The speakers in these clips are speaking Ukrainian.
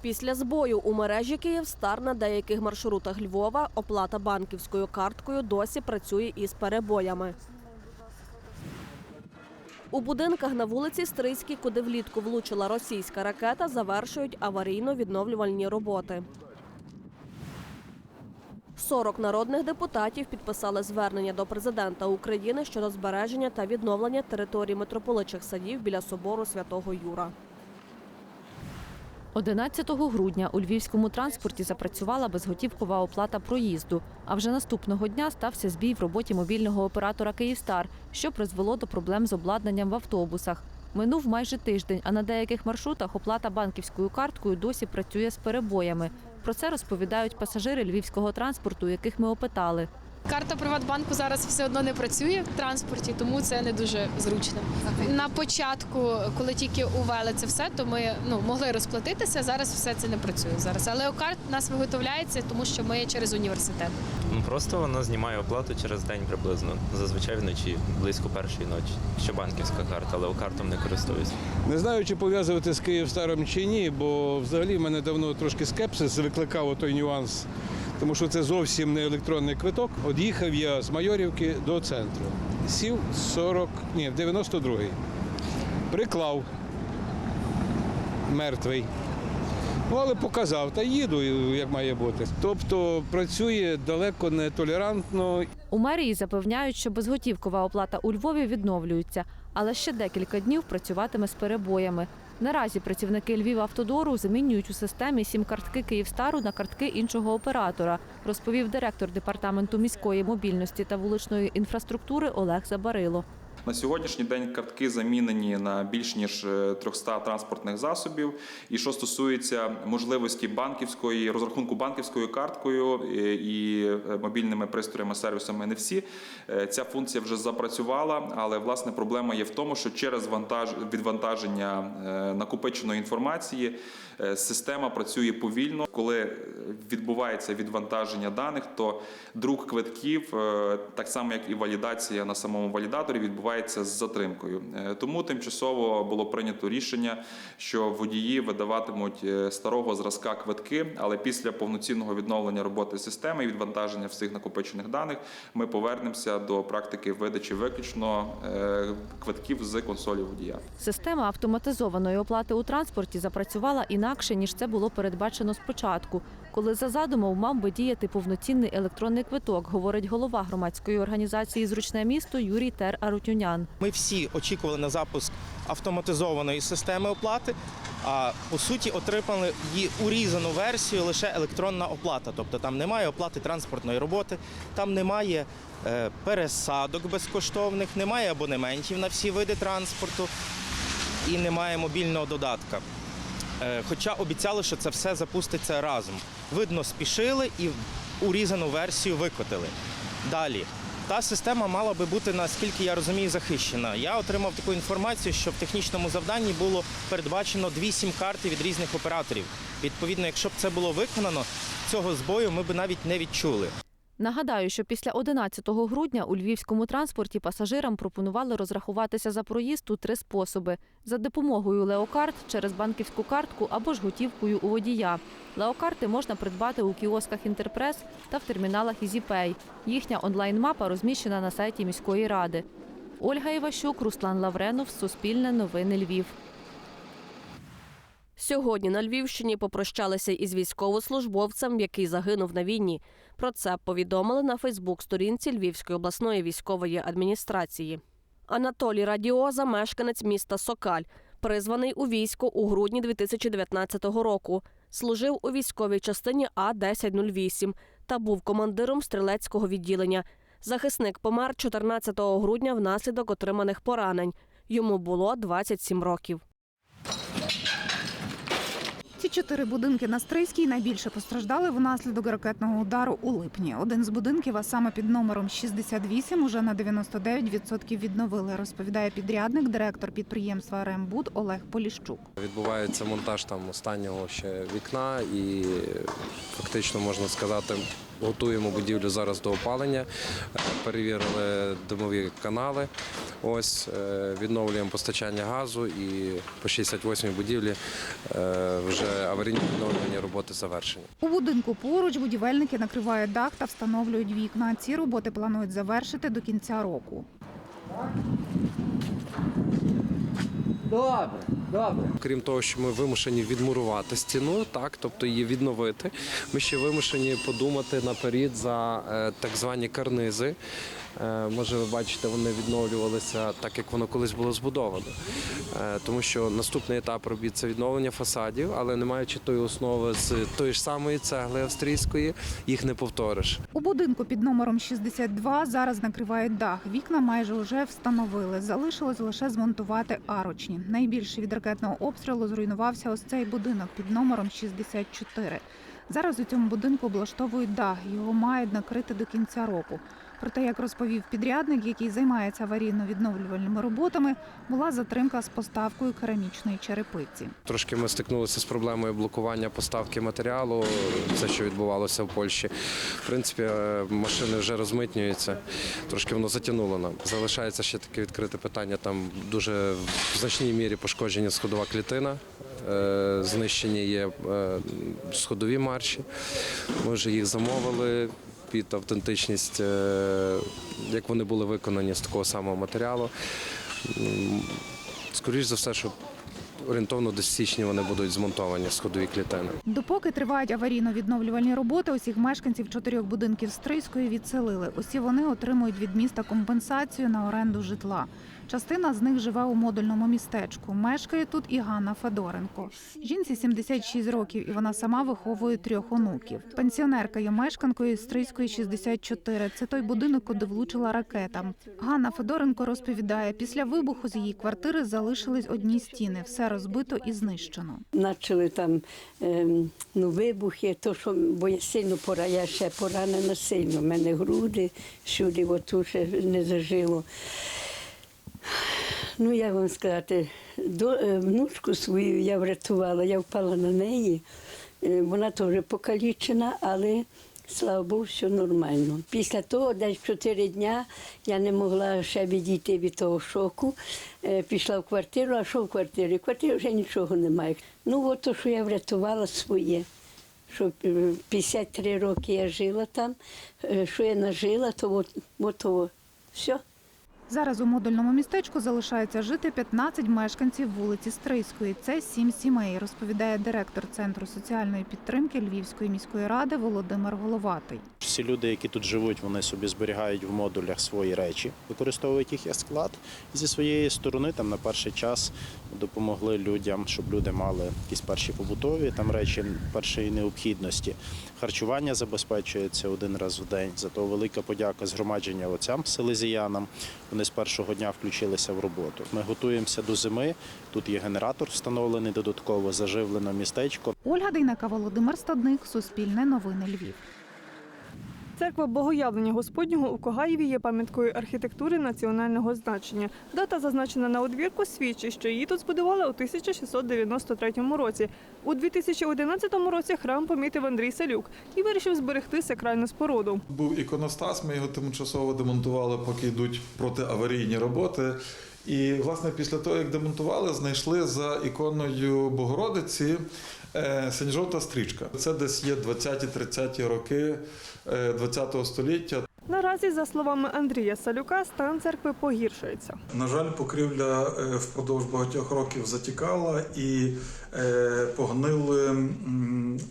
Після збою у мережі Київстар на деяких маршрутах Львова оплата банківською карткою досі працює із перебоями. У будинках на вулиці Стрийській, куди влітку влучила російська ракета, завершують аварійно-відновлювальні роботи. 40 народних депутатів підписали звернення до президента України щодо збереження та відновлення території митрополичих садів біля собору святого Юра. 11 грудня у львівському транспорті запрацювала безготівкова оплата проїзду. А вже наступного дня стався збій в роботі мобільного оператора Київстар, що призвело до проблем з обладнанням в автобусах. Минув майже тиждень, а на деяких маршрутах оплата банківською карткою досі працює з перебоями. Про це розповідають пасажири львівського транспорту, яких ми опитали. Карта Приватбанку зараз все одно не працює в транспорті, тому це не дуже зручно. На початку, коли тільки увели це все, то ми ну могли розплатитися. Зараз все це не працює зараз. Але окарт у нас виготовляється, тому що ми через університет. Ну просто вона знімає оплату через день приблизно. Зазвичай вночі, близько першої ночі. Ще банківська карта, але картом не користуюсь. Не знаю, чи пов'язувати з Київстаром чи ні, бо взагалі в мене давно трошки скепсис викликав той нюанс, тому що це зовсім не електронний квиток. От їхав я з Майорівки до центру. Сів 40, ні, 92-й. Приклав мертвий. Ну, але показав, та їду, як має бути. Тобто працює далеко не толерантно У мерії запевняють, що безготівкова оплата у Львові відновлюється, але ще декілька днів працюватиме з перебоями. Наразі працівники Львівавтодору замінюють у системі сім-картки Київстару на картки іншого оператора, розповів директор департаменту міської мобільності та вуличної інфраструктури Олег Забарило. На сьогоднішній день картки замінені на більш ніж е, 300 транспортних засобів. І що стосується можливості банківської розрахунку банківською карткою е, і е, мобільними пристроями, сервісами, не всі е, ця функція вже запрацювала. Але власне проблема є в тому, що через вантаж відвантаження е, накопиченої інформації е, система працює повільно. Коли е, відбувається відвантаження даних, то друк квитків, е, так само як і валідація на самому валідаторі, відбувається з затримкою. Е, Тому тимчасово було прийнято рішення, що водії видаватимуть е, старого зразка квитки, але після повноцінного відновлення роботи системи і відвантаження всіх накопичених даних ми повернемося до практики видачі виключно е, квитків з консолі водія. Система автоматизованої оплати у транспорті запрацювала інакше, ніж це було передбачено спочатку, коли за задумом мав би діяти повноцінний електронний квиток, говорить голова громадської організації Зручне місто Юрій Тер Арутюнян. Ми всі очікували на запуск автоматизованої системи оплати, а по суті отримали її урізану версію лише електронна оплата. Тобто там немає оплати транспортної роботи, там немає е, пересадок безкоштовних, немає абонементів на всі види транспорту і немає мобільного додатка. Е, Хоча обіцяли, що це все запуститься разом. Видно, спішили і урізану версію викотили. Далі. Та система мала би бути, наскільки я розумію, захищена. Я отримав таку інформацію, що в технічному завданні було передбачено дві сім-карти від різних операторів. Відповідно, якщо б це було виконано, цього збою ми б навіть не відчули. Нагадаю, що після 11 грудня у львівському транспорті пасажирам пропонували розрахуватися за проїзд у три способи: за допомогою леокарт через банківську картку або ж готівкою у водія. Леокарти можна придбати у кіосках Інтерпрес та в терміналах EasyPay. Їхня онлайн-мапа розміщена на сайті міської ради. Ольга Іващук, Руслан Лавренов, Суспільне новини Львів. Сьогодні на Львівщині попрощалися із військовослужбовцем, який загинув на війні. Про це повідомили на Фейсбук-сторінці Львівської обласної військової адміністрації. Анатолій Радіоза, мешканець міста Сокаль, призваний у військо у грудні 2019 року. Служив у військовій частині А 1008 та був командиром стрілецького відділення. Захисник помер 14 грудня внаслідок отриманих поранень. Йому було 27 років. Чотири будинки на Стрийській найбільше постраждали внаслідок ракетного удару у липні. Один з будинків, а саме під номером 68, уже на 99% відновили, розповідає підрядник, директор підприємства «Рембуд» Олег Поліщук. Відбувається монтаж там останнього ще вікна, і фактично можна сказати, готуємо будівлю зараз до опалення. Перевірили димові канали. Ось е, відновлюємо постачання газу і по 68-й будівлі е, вже аварійні відновлювані роботи завершені. У будинку поруч будівельники накривають дах та встановлюють вікна. Ці роботи планують завершити до кінця року. Крім того, що ми вимушені відмурувати стіну, так тобто її відновити. Ми ще вимушені подумати наперед за е, так звані карнизи. Е, Може, ви бачите, вони відновлювалися так, як воно колись було збудовано. Е, Тому що наступний етап робіт це відновлення фасадів, але не маючи тої основи з тої ж самої цегли австрійської, їх не повториш. У будинку під номером 62 зараз накривають дах. Вікна майже вже встановили. Залишилось лише змонтувати арочні. Найбільше від ракетного обстрілу зруйнувався ось цей будинок під номером 64. Зараз у цьому будинку облаштовують дах. Його мають накрити до кінця року. Проте, як розповів підрядник, який займається аварійно-відновлювальними роботами, була затримка з поставкою керамічної черепиці. Трошки ми стикнулися з проблемою блокування поставки матеріалу, це що відбувалося в Польщі. В принципі, е, машини вже розмитнюються, трошки воно затягнуло нам. Залишається ще таке відкрите питання. Там дуже в значній мірі пошкодження сходова клітина. е, Знищені є е, сходові марші. Ми вже їх замовили під автентичність, е, як вони були виконані з такого самого матеріалу. Скоріше Скоріш за все, що орієнтовно до січня вони будуть змонтовані сходові клітини. Допоки тривають аварійно-відновлювальні роботи, усіх мешканців чотирьох будинків Стрийської відселили. Усі вони отримують від міста компенсацію на оренду житла. Частина з них живе у модульному містечку. Мешкає тут і Ганна Федоренко. Жінці 76 років, і вона сама виховує трьох онуків. Пенсіонерка є мешканкою Стрийської 64. Це той будинок, куди влучила ракета. Ганна Федоренко розповідає, після вибуху з її квартири залишились одні стіни. Все розбито і знищено. Почали там ем, ну, вибухи, то, що, бо я сильно пора, я ще поранена сильно. У мене груди, всюди отут ще не зажило. Ну, як вам сказати, до, е, внучку свою я врятувала, я впала на неї. Е, Вона теж покалічена, але слава Богу, все нормально. Після того, десь чотири дня, я не могла ще відійти від того шоку. Е, Пішла в квартиру, а що в квартирі? В квартирі вже нічого немає. Ну, от то, що я врятувала своє. Що е, 53 роки я жила там, що я нажила, то от, от, то все. Зараз у модульному містечку залишається жити 15 мешканців вулиці Стрийської. Це сім сімей, розповідає директор центру соціальної підтримки Львівської міської ради Володимир Головатий. Всі люди, які тут живуть, вони собі зберігають в модулях свої речі, використовують їх як склад. І зі своєї сторони, там на перший час допомогли людям, щоб люди мали якісь перші побутові там речі першої необхідності. Харчування забезпечується один раз в день. Зато велика подяка згромадження отцям селезіянам. Вони з першого дня включилися в роботу. Ми готуємося до зими. Тут є генератор встановлений додатково, заживлено містечко. Ольга Дейнака, Володимир Стадник, Суспільне новини Львів. Церква Богоявлення Господнього у Когаєві є пам'яткою архітектури національного значення. Дата, зазначена на одвірку, свідчить, що її тут збудували у 1693 році. У 2011 році храм помітив Андрій Салюк і вирішив зберегти сакральну споруду. Був іконостас, ми його тимчасово демонтували, поки йдуть протиаварійні роботи. І, власне, після того, як демонтували, знайшли за іконою Богородиці е, синьо-жовта стрічка. Це десь є 20-30 роки е, 20 століття. Наразі, за словами Андрія Салюка, стан церкви погіршується. На жаль, покрівля е, впродовж багатьох років затікала і е, погнили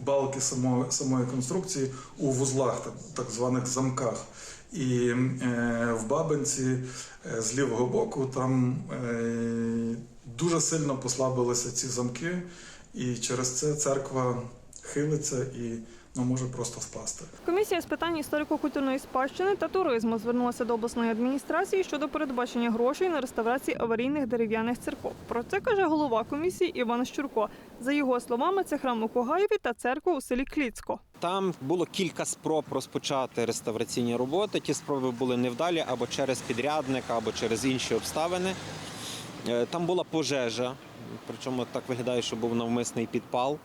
балки самої, самої конструкції у вузлах, так, так званих замках. І е, в Бабинці е, з лівого боку там е, дуже сильно послабилися ці замки, і через це церква хилиться і ну, може просто впасти. Комісія з питань історико-культурної спадщини та туризму звернулася до обласної адміністрації щодо передбачення грошей на реставрацію аварійних дерев'яних церков. Про це каже голова комісії Іван Щурко. За його словами, це храм у Когаєві та церква у селі Кліцько. Там було кілька спроб розпочати реставраційні роботи. Ті спроби були невдалі або через підрядника, або через інші обставини. Е, Там була пожежа, причому так виглядає, що був навмисний підпал.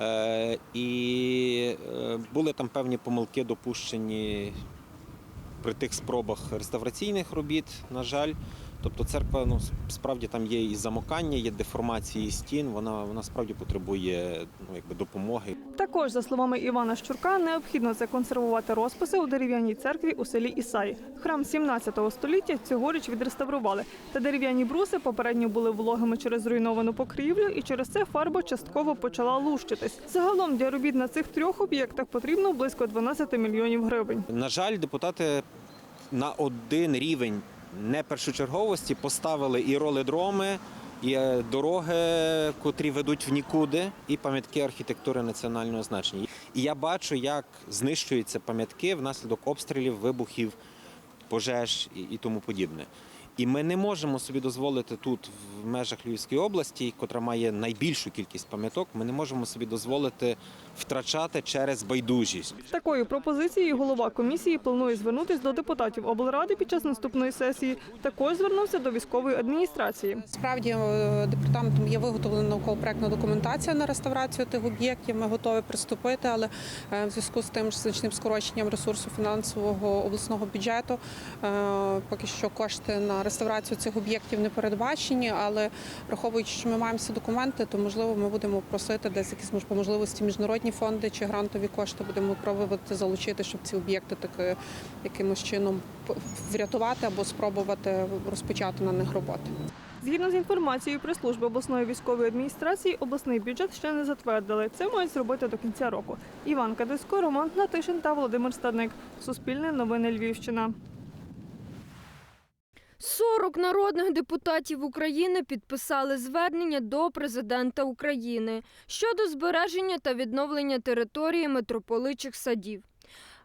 Е, І е, були там певні помилки допущені при тих спробах реставраційних робіт, на жаль. Тобто церква ну, справді там є і замокання, є деформації стін, вона, вона справді потребує ну, якби допомоги. Також, за словами Івана Щурка, необхідно законсервувати розписи у дерев'яній церкві у селі Ісаї. Храм 17 століття цьогоріч відреставрували. Та дерев'яні бруси попередньо були вологими через зруйновану покрівлю, і через це фарба частково почала лущитись. Загалом для робіт на цих трьох об'єктах потрібно близько 12 мільйонів гривень. На жаль, депутати на один рівень непершочерговості поставили і роледроми, і е, дороги, котрі ведуть в нікуди, і пам'ятки архітектури національного значення. І я бачу, як знищуються пам'ятки внаслідок обстрілів, вибухів, пожеж і тому подібне. І ми не можемо собі дозволити тут, в межах Львівської області, котра має найбільшу кількість пам'яток, ми не можемо собі дозволити втрачати через байдужість. Такою пропозицією голова комісії планує звернутись до депутатів облради під час наступної сесії. Також звернувся до військової адміністрації. Справді е, департаментом є виготовлена науково-проектна документація на реставрацію тих об'єктів. Ми готові приступити, але е, в зв'язку з тим що значним скороченням ресурсу фінансового обласного бюджету е, поки що кошти на реставрацію цих об'єктів не передбачені. Але враховуючи, що ми маємо всі документи, то можливо ми будемо просити десь якісь по можливості міжнародні фонди чи грантові кошти будемо пробувати залучити, щоб ці об'єкти таки якимось чином врятувати або спробувати розпочати на них роботи. Згідно з інформацією прес-служби обласної військової адміністрації, обласний бюджет ще не затвердили. Це мають зробити до кінця року. Іван Кадисько, Роман Гнатишин та Володимир Стадник. Суспільне новини Львівщина. 40 народних депутатів України підписали звернення до президента України щодо збереження та відновлення території митрополичих садів.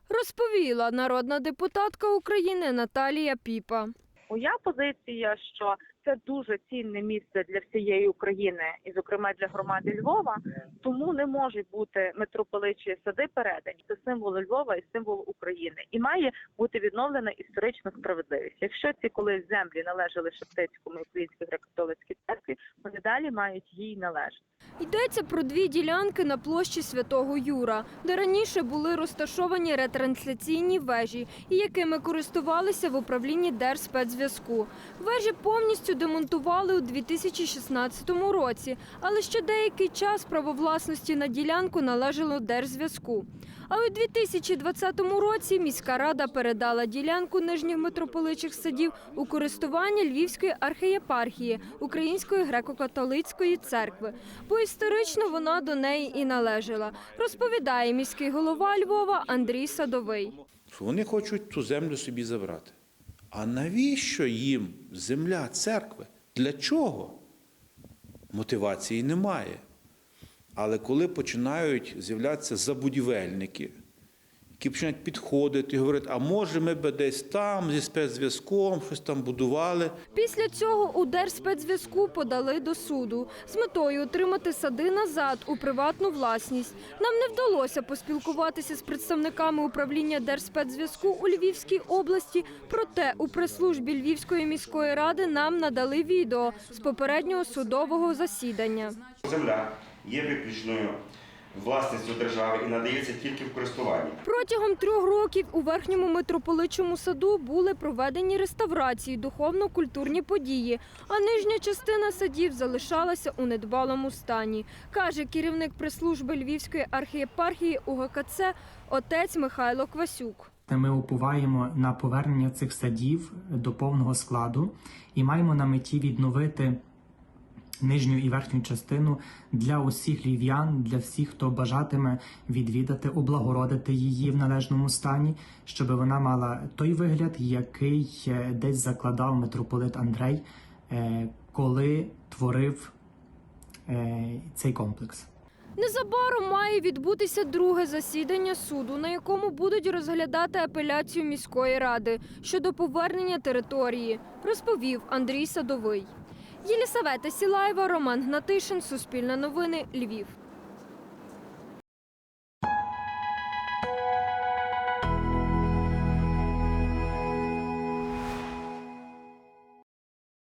Розповіла народна депутатка України Наталія Піпа. Моя позиція, що це дуже цінне місце для всієї України, і зокрема для громади Львова. Тому не можуть бути митрополичі сади передані. Це символ Львова і символ України, і має бути відновлена історична справедливість. Якщо ці колись землі належали Шептицькому і Українській греко-католицькій церкві, вони далі мають їй належати. Йдеться про дві ділянки на площі Святого Юра, де раніше були розташовані ретрансляційні вежі, якими користувалися в управлінні Держспецзв'язку. Вежі повністю демонтували у 2016 році, але ще деякий час право власності на ділянку належало Держзв'язку. А у 2020 році міська рада передала ділянку нижніх митрополичих садів у користування Львівської архієпархії Української греко-католицької церкви, бо історично вона до неї і належала, розповідає міський голова Львова Андрій Садовий. вони хочуть ту землю собі забрати. А навіщо їм земля церкви? Для чого? Мотивації немає. Але коли починають з'являтися забудівельники, які починають підходити і говорити, а може ми би десь там зі спецзв'язком щось там будували. Після цього у Держспецзв'язку подали до суду з метою отримати сади назад у приватну власність. Нам не вдалося поспілкуватися з представниками управління Держспецзв'язку у Львівській області. Проте у прес-службі Львівської міської ради нам надали відео з попереднього судового засідання. Земля є виключною власністю держави і надається тільки в користування. Протягом трьох років у верхньому митрополичому саду були проведені реставрації, духовно-культурні події, а нижня частина садів залишалася у недбалому стані, каже керівник прес-служби Львівської архієпархії УГКЦ отець Михайло Квасюк. Ми уповаємо на повернення цих садів до повного складу і маємо на меті відновити нижню і верхню частину для усіх львів'ян, для всіх, хто бажатиме відвідати, облагородити її в належному стані, щоб вона мала той вигляд, який е, десь закладав митрополит Андрей, е, коли творив е, цей комплекс. Незабаром має відбутися друге засідання суду, на якому будуть розглядати апеляцію міської ради щодо повернення території, розповів Андрій Садовий. Єлісавета Сілаєва, Роман Гнатишин, Суспільне новини, Львів.